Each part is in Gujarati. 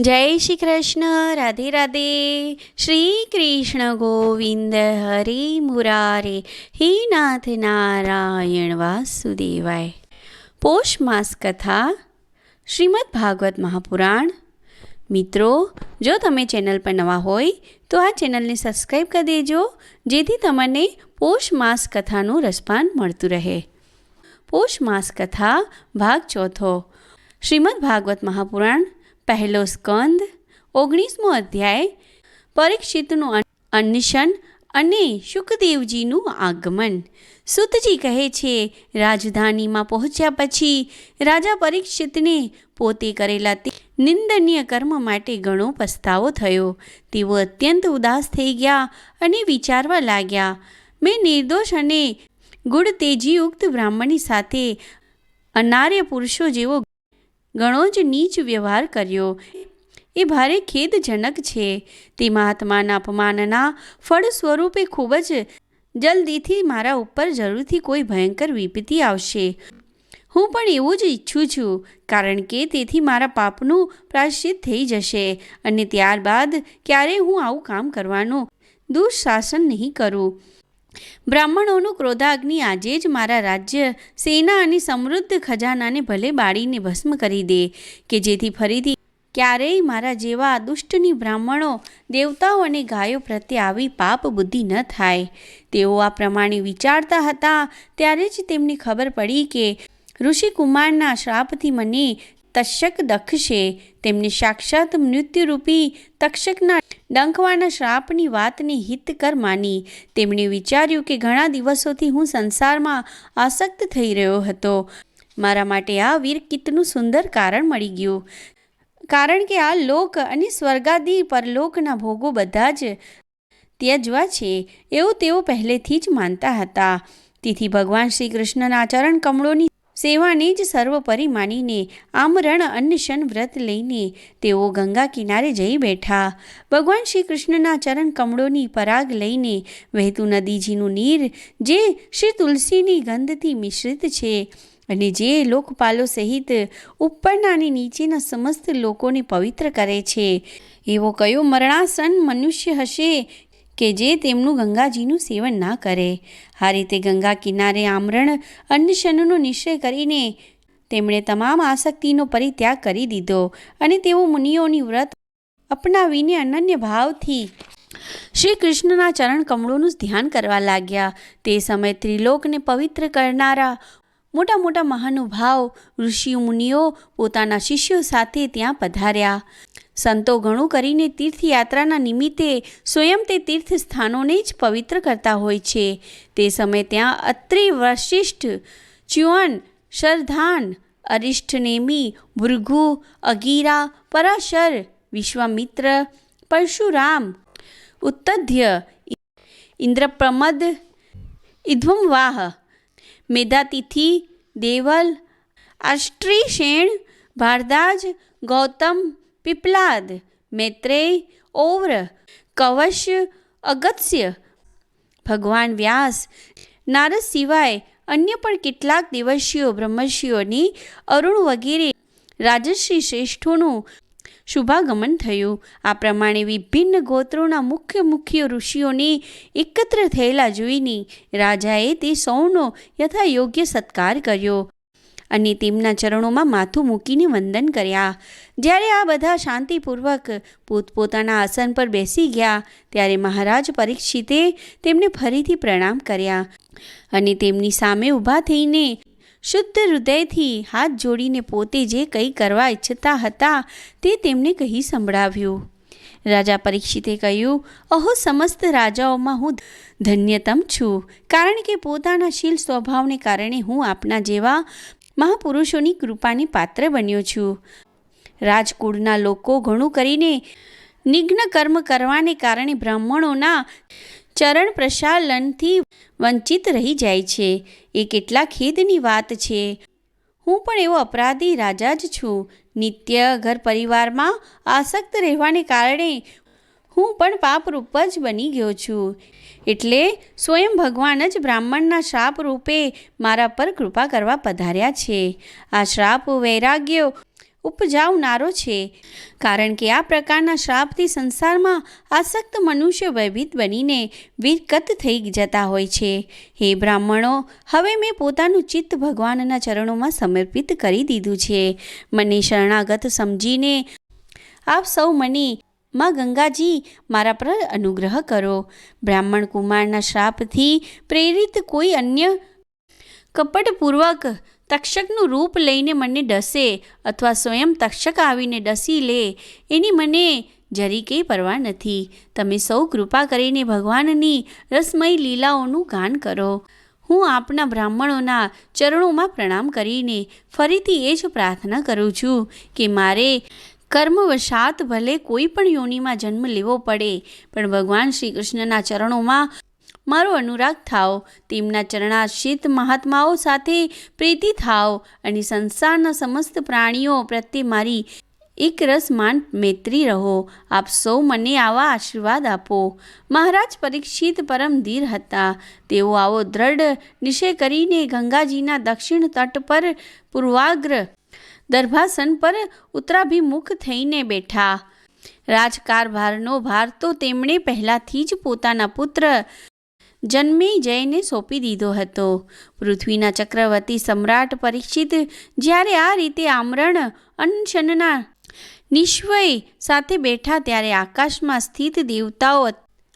જય શ્રી કૃષ્ણ રાધે રાધે. શ્રી કૃષ્ણ ગોવિંદ હરે મુરારે. હે નાથ નારાયણ વાસુદેવાય. પોષ માસ કથા, શ્રીમદ ભાગવત મહાપુરાણ. મિત્રો, જો તમે ચેનલ પર નવા હોય, તો આ ચેનલને સબસ્ક્રાઈબ કરી દેજો, જેથી તમને પોષ માસ કથાનું રસપાન મળતું રહે. પોષ માસ કથા, ભાગ ચોથો. શ્રીમદ ભાગવત મહાપુરાણ પહેલો સ્કંદ, ઓગણીસમો અધ્યાય, પરીક્ષિતનું અન- અન્વેષણ અને શુકદેવજીનું આગમન. સુતજી કહે છે, રાજધાનીમાં પહોંચ્યા પછી રાજા પરીક્ષિતને પોતે કરેલા તે નિંદનીય કર્મ માટે ઘણો પસ્તાવો થયો. તેઓ અત્યંત ઉદાસ થઈ ગયા અને વિચારવા લાગ્યા, મેં નિર્દોષ અને ગુણ તેજીયુક્ત બ્રાહ્મણી સાથે અનાર્ય પુરુષો જેવો ઘણો જ નીચ વ્યવહાર કર્યો. એ ભારે ખેદજનક છે. તે મહાત્માના અપમાનના ફળ સ્વરૂપે ખૂબ જ જલ્દીથી મારા ઉપર જરૂરથી કોઈ ભયંકર વિપત્તિ આવશે. હું પણ એવું જ ઈચ્છું છું, કારણ કે તેથી મારા પાપનું પ્રાશ્ચિત થઈ જશે અને ત્યારબાદ ક્યારેય હું આવું કામ કરવાનું દુઃશાસન નહીં કરું. બ્રાહ્મણોનું ક્રોધાગ્નિ આજે જ મારા રાજ્ય સેના અને સમૃદ્ધ ખજાનાને ભલે બાળીને ભસ્મ કરી દે, કે જેથી ફરીથી ક્યારેય મારા જેવા દુષ્ટની બ્રાહ્મણો, દેવતાઓ અને ગાયો પ્રત્યે આવી પાપ બુદ્ધિ ન થાય. તેઓ આ પ્રમાણે વિચારતા હતા, ત્યારે જ તેમને ખબર પડી કે ઋષિકુમારના શ્રાપથી મને તક્ષક દખશે. તેમને સાક્ષાત મૃત્યુરૂપી તક્ષકના ડંખવાના શ્રાપની વાતને હિતકર માની. તેમણે વિચાર્યું કે ઘણા દિવસોથી હું સંસારમાં આસક્ત થઈ રહ્યો હતો. મારા માટે આ વીર કિતનું સુંદર કારણ મળી ગયું. કારણ કે આ લોક અને સ્વર્ગાદી પરલોકના ભોગો બધા જ ત્યજવા છે, એવું તેઓ પહેલેથી જ માનતા હતા. તેથી ભગવાન શ્રી કૃષ્ણના ચરણ કમળોની સેવાને જ સર્વોપરી માનીને આમરણ અન્નશન વ્રત લઈને તેઓ ગંગા કિનારે જઈ બેઠા. ભગવાન શ્રી કૃષ્ણના ચરણ કમળોની પરાગ લઈને વહેતું નદીજીનું નીર, જે શ્રી તુલસીની ગંધથી મિશ્રિત છે અને જે લોકપાલો સહિત ઉપરના અને નીચેના સમસ્ત લોકોને પવિત્ર કરે છે. એવો કયો મરણાસન મનુષ્ય હશે કે જે તેમનું ગંગાજીનું સેવન ના કરે. આ રીતે ગંગા કિનારે આમરણ અન્નશનનો નિશ્ચય કરીને તેમણે તમામ આસક્તિનો પરિત્યાગ કરી દીધો અને તેઓ મુનિઓની વ્રત અપનાવીને અનન્ય ભાવથી શ્રી કૃષ્ણના ચરણ કમળોનું ધ્યાન કરવા લાગ્યા. તે સમયે ત્રિલોકને પવિત્ર કરનારા મોટા મોટા મહાનુભાવ, ઋષિ મુનિઓ પોતાના શિષ્યો સાથે ત્યાં પધાર્યા. સંતો ઘણું કરીને તીર્થયાત્રાના નિમિત્તે સ્વયં તે તીર્થ સ્થાનોને જ પવિત્ર કરતા હોય છે. તે સમયે ત્યાં અત્રિ વશિષ્ઠ ચ્યુઅન શરધાન અરિષ્ઠનેમી ભૃગુ, અગીરા, પરાશર, વિશ્વામિત્ર, પરશુરામ, ઉત્તધ્ય, ઇન્દ્રપ્રમદ ઇધ્વમવાહ મેધાતિથિ, દેવલ, આષ્ટ્રીશેણ, ભારદાજ, ગૌતમ પીપલાદ મૈત્રેય ઔર કવશ્ય અગત્ય ભગવાન વ્યાસ નારદ સિવાય અન્ય પણ કેટલાક દેવર્ષિઓ બ્રહ્મર્ષિઓની અરુણ વગેરે રાજશ્રી શ્રેષ્ઠોનું શુભાગમન થયું આ પ્રમાણે વિભિન્ન ગોત્રોના મુખ્ય મુખ્ય ઋષિઓને એકત્ર થયેલા જોઈને રાજાએ તે સૌનો યથાયોગ્ય સત્કાર કર્યો અને તેમના ચરણોમાં માથું મૂકીને વંદન કર્યા. જ્યારે આ બધા શાંતિપૂર્વક પોતપોતાના આસન પર બેસી ગયા, ત્યારે મહારાજ પરીક્ષિતે તેમને ફરીથી પ્રણામ કર્યા અને તેમની સામે ઊભા થઈને શુદ્ધ હૃદયથી હાથ જોડીને પોતે જે કંઈ કરવા ઈચ્છતા હતા તે તેમને કહી સંભળાવ્યું. રાજા પરીક્ષિતે કહ્યું, અહો સમસ્ત રાજાઓમાં હું ધન્યતમ છું, કારણ કે પોતાના શીલ સ્વભાવને કારણે હું આપના જેવા મહાપુરુષોની કૃપાની પાત્ર બન્યો છું. રાજકુળના લોકો ઘણું કરીને નિગ્ન કર્મ કરવાને કારણે બ્રાહ્મણોના ચરણ પ્રશાલનથી વંચિત રહી જાય છે. એ કેટલા ખેદની વાત છે. હું પણ એવો અપરાધી રાજા જ છું. નિત્ય ઘર પરિવારમાં આસક્ત રહેવાને કારણે હું પણ પાપરૂપ જ બની ગયો છું. એટલે સ્વયં ભગવાન જ બ્રાહ્મણના શ્રાપ રૂપે મારા પર કૃપા કરવા પધાર્યા છે. આ શ્રાપ વૈરાગ્ય ઉપજાવનારો છે. કારણ કે આ પ્રકારના શ્રાપથી સંસારમાં આસક્ત મનુષ્ય ભયભીત બનીને વિકત થઈ જતા હોય છે. હે બ્રાહ્મણો, હવે મેં પોતાનું ચિત્ત ભગવાનના ચરણોમાં સમર્પિત કરી દીધું છે. મને શરણાગત સમજીને આપ સૌ મને માં ગંગાજી, મારા પર અનુગ્રહ કરો. બ્રાહ્મણ કુમારના શ્રાપથી પ્રેરિત કોઈ અન્ય કપટપૂર્વક તક્ષકનું રૂપ લઈને મને ડસે અથવા સ્વયં તક્ષક આવીને ડસી લે, એની મને જરી કંઈ પરવા નથી. તમે સૌ કૃપા કરીને ભગવાનની રસમય લીલાઓનું ગાન કરો. હું આપના બ્રાહ્મણોના ચરણોમાં પ્રણામ કરીને ફરીથી એ જ પ્રાર્થના કરું છું કે મારે કર્મવશાત ભલે કોઈ પણ યોનિમાં જન્મ લેવો પડે, પણ ભગવાન શ્રી કૃષ્ણના ચરણોમાં મારો અનુરાગ થાઓ, તેમના ચરણાશ્રિત મહાત્માઓ સાથે પ્રીતિ થાઓ અને સંસારના સમસ્ત પ્રાણીઓ પ્રત્યે મારી એક રસમાન મૈત્રી રહો. આપ સૌ મને આવા આશીર્વાદ આપો. મહારાજ પરીક્ષિત પરમ ધીર હતા. તેઓ આવો દ્રઢ નિશ્ચય કરીને ગંગાજીના દક્ષિણ તટ પર પૂર્વાગ્ર દર્ભાસન પર ઉત્તરાભિમુખ થઈને બેઠા. રાજકારભારનો ભાર તો તેમણે પહેલાંથી જ પોતાના પુત્ર જન્મે જયને સોંપી દીધો હતો. પૃથ્વીના ચક્રવર્તી સમ્રાટ પરીક્ષિત જ્યારે આ રીતે આમરણ અનશનના નિશ્વય સાથે બેઠા ત્યારે આકાશમાં સ્થિત દેવતાઓ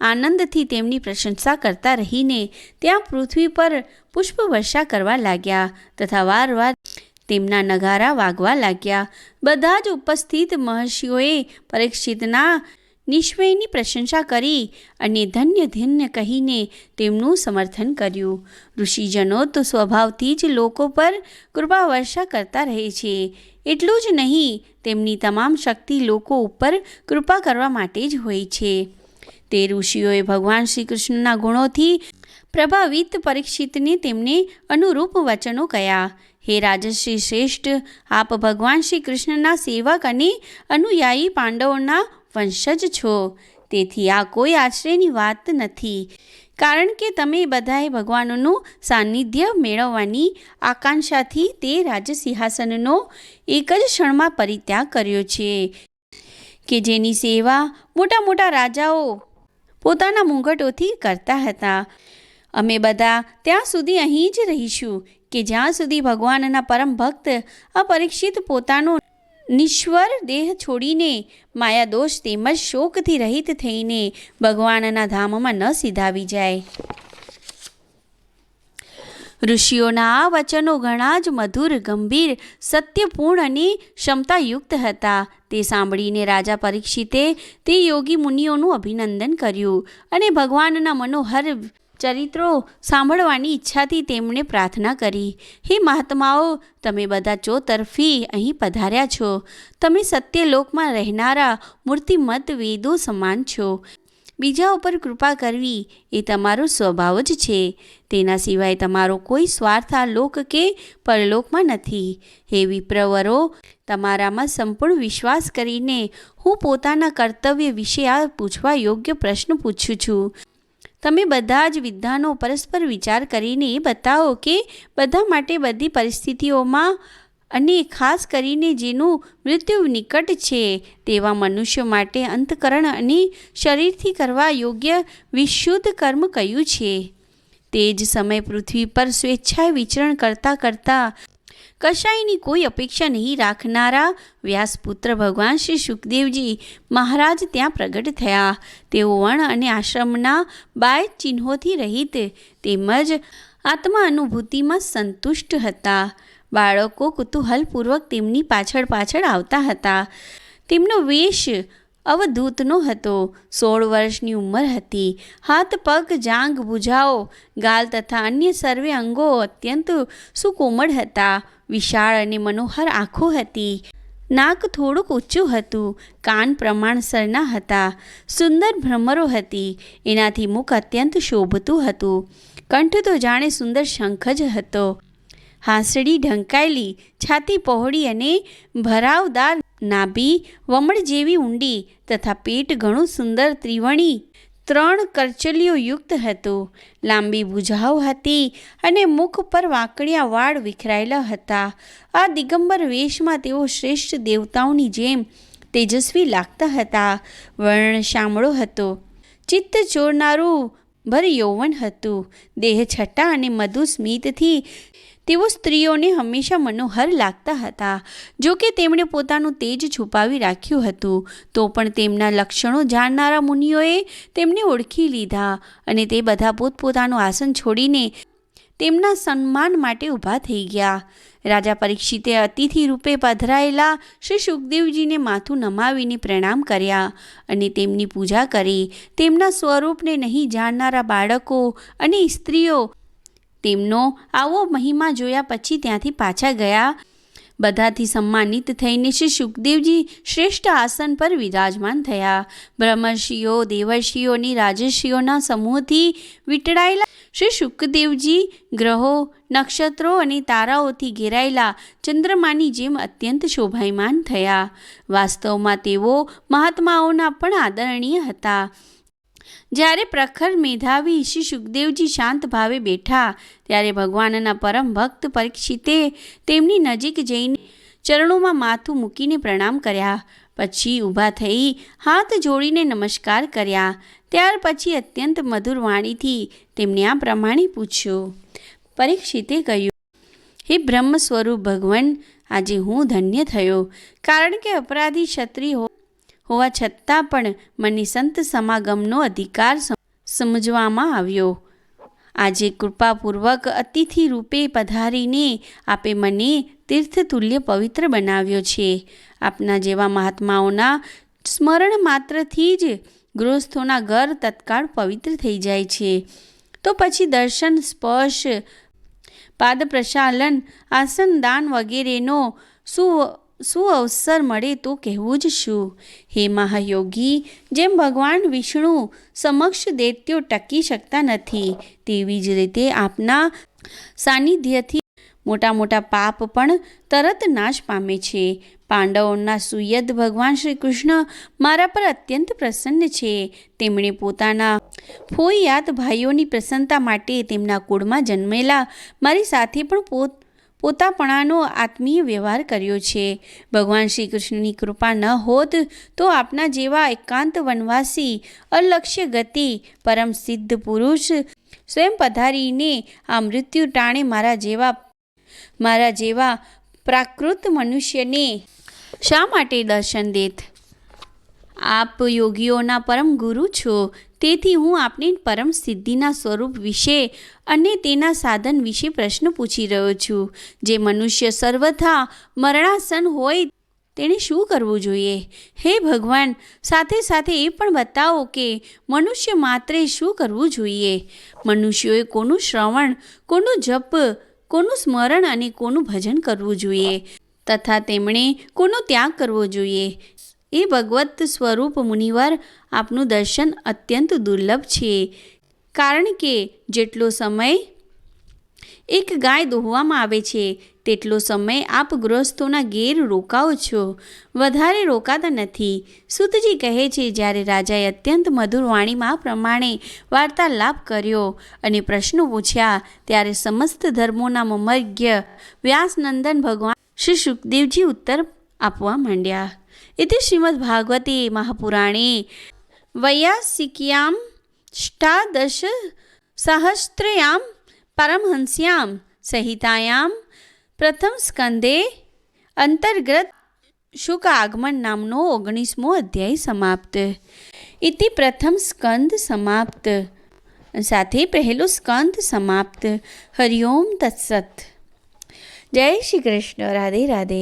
આનંદથી તેમની પ્રશંસા કરતા રહીને ત્યાં પૃથ્વી પર પુષ્પવર્ષા કરવા લાગ્યા તથા વારવાર તેમના નગારા વાગવા લાગ્યા. બધા જ ઉપસ્થિત મહર્ષિઓએ પરીક્ષિતના નિશ્વયની પ્રશંસા કરી અને ધન્ય ધન્ય કહીને તેમનું સમર્થન કર્યું. ઋષિજનો તો સ્વભાવથી જ લોકો પર કૃપા વર્ષા કરતા રહે છે. એટલું જ નહીં, તેમની તમામ શક્તિ લોકો ઉપર કૃપા કરવા માટે જ હોય છે. તે ઋષિઓએ ભગવાન શ્રી કૃષ્ણના ગુણોથી પ્રભાવિત પરીક્ષિતને તેમને અનુરૂપ વચનો કયા. હે રાજશ્રી શ્રેષ્ઠ, આપ ભગવાન શ્રી કૃષ્ણના સેવક અને અનુયાયી પાંડવોના વંશજ છો. તેથી આ કોઈ આશ્ચર્યની વાત નથી. કારણ કે તમે બધાએ ભગવાનનું સાનિધ્ય મેળવવાની આકાંક્ષાથી તે રાજસિંહાસનનો એક જ ક્ષણમાં પરિત્યાગ કર્યો છે. કે જેની સેવા મોટા મોટા રાજાઓ પોતાના મુંગટોથી કરતા હતા. અમે બધા ત્યાં સુધી અહીં જ રહીશું કે જ્યાં સુધી ભગવાનના પરમ ભક્ત અપરીક્ષિત પોતાનો નિશ્વર દેહ છોડીને માયાદોષ તેમજ શોકથી રહિત થઈને ભગવાનના ધામમાં ન સીધાવી જાય. ઋષિઓના આ વચનો ઘણા જ મધુર, ગંભીર, સત્યપૂર્ણ અને ક્ષમતાયુક્ત હતા. તે સાંભળીને રાજા પરીક્ષિતે તે યોગી મુનિઓનું અભિનંદન કર્યું અને ભગવાનના મનોહર ચરિત્રો સાંભળવાની ઈચ્છાથી તેમણે પ્રાર્થના કરી, હે મહાત્માઓ, તમે બધા ચોતરફી અહીં પધાર્યા છો. તમે સત્યલોકમાં રહેનારા મૂર્તિમત વેદો સમાન છો. બીજા ઉપર કૃપા કરવી એ તમારો સ્વભાવ જ છે. તેના સિવાય તમારો કોઈ સ્વાર્થ આ લોક કે પરલોકમાં નથી. હે વિપ્રવરો, તમારામાં સંપૂર્ણ વિશ્વાસ કરીને હું પોતાના કર્તવ્ય વિશે આ પૂછવા યોગ્ય પ્રશ્ન પૂછું છું. તમે બધા જ વિદ્વાનો પરસ્પર વિચાર કરીને બતાવો કે બધા માટે બધી પરિસ્થિતિઓમાં અને ખાસ કરીને જેનું મૃત્યુ નિકટ છે, તેવા મનુષ્ય માટે અંતકરણ અને શરીરથી કરવા યોગ્ય વિશુદ્ધ કર્મ કયું છે? તે જ સમય પૃથ્વી પર સ્વેચ્છાએ વિચરણ કરતાં કરતાં કશાયની કોઈ અપેક્ષા નહીં રાખનારા વ્યાસપુત્ર ભગવાન શ્રી સુખદેવજી મહારાજ ત્યાં પ્રગટ થયા. તેઓ વણ અને આશ્રમના બાય ચિહ્નોથી રહિત તેમજ આત્મા અનુભૂતિમાં સંતુષ્ટ હતા. બાળકો કુતૂહલપૂર્વક તેમની પાછળ પાછળ આવતા હતા. તેમનો વેશ અવધૂતનો હતો. સોળ વર્ષની ઉંમર હતી. હાથ, પગ જાંગ ભુજાઓ, ગાલ તથા અન્ય સર્વે અંગો અત્યંત સુકોમળ હતા. વિશાળ અને મનોહર આંખો હતી. નાક થોડુંક ઊંચું હતું. કાન પ્રમાણસરના હતા. સુંદર ભ્રમરો હતી. એનાથી મુખ અત્યંત શોભતું હતું. કંઠ તો જાણે સુંદર શંખ જ હતો. હાંસડી ઢંકાયેલી, છાતી પહોળી અને ભરાવદાર નાભી, વમળ જેવી ઊંડી તથા પેટ ઘણું સુંદર ત્રિવણી ત્રણ કરચલીઓ યુક્ત હતું. લાંબી ભુજાઓ હતી અને મુખ પર વાંકડિયા વાળ વિખરાયેલા હતા. આ દિગંબર વેશમાં તેઓ શ્રેષ્ઠ દેવતાઓની જેમ તેજસ્વી લાગતા હતા. વર્ણ શામળો હતો. ચિત્ત ચોરનારું ભર યૌવન હતું. દેહ છટ્ટા અને મધુ સ્મિતથી તેઓ સ્ત્રીઓને હંમેશા મનોહર લાગતા હતા. જો કે તેમણે પોતાનું તેજ છુપાવી રાખ્યું હતું, તો પણ તેમના લક્ષણો જાણનારા મુનિઓએ તેમને ઓળખી લીધા અને તે બધા પોતપોતાનું આસન છોડીને તેમના સન્માન માટે ઊભા થઈ ગયા. રાજા પરીક્ષિતે અતિથિ રૂપે પધરાયેલા શ્રી સુખદેવજીને માથું નમાવીને પ્રણામ કર્યા અને તેમની પૂજા કરી. તેમના સ્વરૂપને નહીં જાણનારા બાળકો અને સ્ત્રીઓ તેમનો આવો મહિમા જોયા પછી ત્યાંથી પાછા ગયા. બધાથી સન્માનિત થઈને શ્રી સુખદેવજી શ્રેષ્ઠ આસન પર વિરાજમાન થયા. બ્રહ્મર્ષિઓ, દેવર્ષિઓની રાજર્ષિઓના સમૂહથી વીંટળાયેલા શ્રી સુખદેવજી ગ્રહો, નક્ષત્રો અને તારાઓથી ઘેરાયેલા ચંદ્રમાની જેમ અત્યંત શોભાયમાન થયા. વાસ્તવમાં તેઓ મહાત્માઓના પણ આદરણીય હતા. જ્યારે પ્રખર મેધાવી શ્રી સુખદેવજી શાંત ભાવે બેઠા, ત્યારે ભગવાનના પરમ ભક્ત પરીક્ષિતે તેમની નજીક જઈને ચરણોમાં માથું મૂકીને પ્રણામ કર્યા. પછી ઊભા થઈ હાથ જોડીને નમસ્કાર કર્યા. ત્યાર પછી અત્યંત મધુર વાણીથી તેમને આ પ્રમાણે પૂછ્યું. પરીક્ષિતે કહ્યું, હે બ્રહ્મ સ્વરૂપ ભગવાન, આજે હું ધન્ય થયો. કારણ કે અપરાધી ક્ષત્રિય હોવા છતાં પણ મને સંત સમાગમનો અધિકાર સમજવામાં આવ્યો. આજે કૃપાપૂર્વક અતિથિ રૂપે પધારીને આપે મને તીર્થતુલ્ય પવિત્ર બનાવ્યો છે. આપના જેવા મહાત્માઓના સ્મરણ માત્રથી જ ગૃહસ્થોના ઘર તત્કાળ પવિત્ર થઈ જાય છે. તો પછી દર્શન, સ્પર્શ પાદ પ્રશાલન આસન દાન વગેરેનો શું શું અવસર મળે તો કહેવું જ શું? હે મહાયોગી, જેમ ભગવાન વિષ્ણુ સમક્ષ દૈત્યો ટકી શકતા નથી, તેવી જ રીતે આપના સાનિધ્યથી મોટા મોટા પાપ પણ તરત નાશ પામે છે. પાંડવોના સુયદ ભગવાન શ્રી કૃષ્ણ મારા પર અત્યંત પ્રસન્ન છે. તેમણે પોતાના ફોઈયાત ભાઈઓની પ્રસન્નતા માટે તેમના કુળમાં જન્મેલા મારી સાથે પણ પોત પોતાપણાનો આત્મીય વ્યવહાર કર્યો છે. ભગવાન શ્રી કૃષ્ણની કૃપા ન હોત તો આપના જેવા એકાંત વનવાસી, અલક્ષ્ય ગતિ, પરમ સિદ્ધ પુરુષ સ્વયં પધારીને આ મૃત્યુ ટાણે મારા જેવા મારા જેવા પ્રાકૃત મનુષ્યને શા માટે દર્શન દેત? આપ યોગીઓના પરમ ગુરુ છો. તેથી હું આપને પરમ સિદ્ધિના સ્વરૂપ વિશે અને તેના સાધન વિશે પ્રશ્ન પૂછી રહ્યો છું. જે મનુષ્ય સર્વથા મરણાસન હોય, તેણે શું કરવું જોઈએ? હે ભગવાન, સાથે સાથે એ પણ બતાવો કે મનુષ્ય માત્રે શું કરવું જોઈએ? મનુષ્યોએ કોનું શ્રવણ, કોનું જપ, કોનું સ્મરણ અને કોનું ભજન કરવું જોઈએ, તથા તેમણે કોનો ત્યાગ કરવો જોઈએ. એ ભગવત સ્વરૂપ મુનિવર આપનું દર્શન અત્યંત દુર્લભ છે. કારણ કે જેટલો સમય એક ગાય દોહવામાં આવે છે, તેટલો સમય આપ ગૃહસ્થોના ઘેર રોકાઓ છો. વધારે રોકાતા નથી. સુતજી કહે છે, જ્યારે રાજાએ અત્યંત મધુર વાણીમાં પ્રમાણે વાર્તાલાપ કર્યો અને પ્રશ્નો પૂછ્યા, ત્યારે સમસ્ત ધર્મોના મમર્ગ્ય વ્યાસનંદન ભગવાન શ્રી સુખદેવજી ઉત્તર આપવા માંડ્યા. इति श्रीमद्भागवते महापुराणे वैयासिक्यां अष्टादश सहस्त्रयां परमहंस्यां संहितायां પ્રથમસ્કંદે અંતર્ગત શુક આગમન નામનો ઓગણીસમો અધ્યાય સમાપ્ત ઇતિ પ્રથમ સ્કંદ સમાપ્ત સાથે પહેલો સ્કંદ સમાપ્ત હરિઓમ તત્સત જય શ્રી કૃષ્ણ રાધે રાધે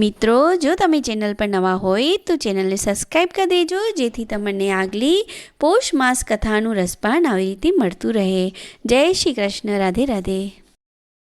મિત્રો, જો તમે ચેનલ પર નવા હોય તો ચેનલને સબસ્ક્રાઈબ કરી દેજો, જેથી તમને આગલી પોષ માસ કથાનું રસપાન આવી રીતે મળતું રહે. જય શ્રી કૃષ્ણ, રાધે રાધે.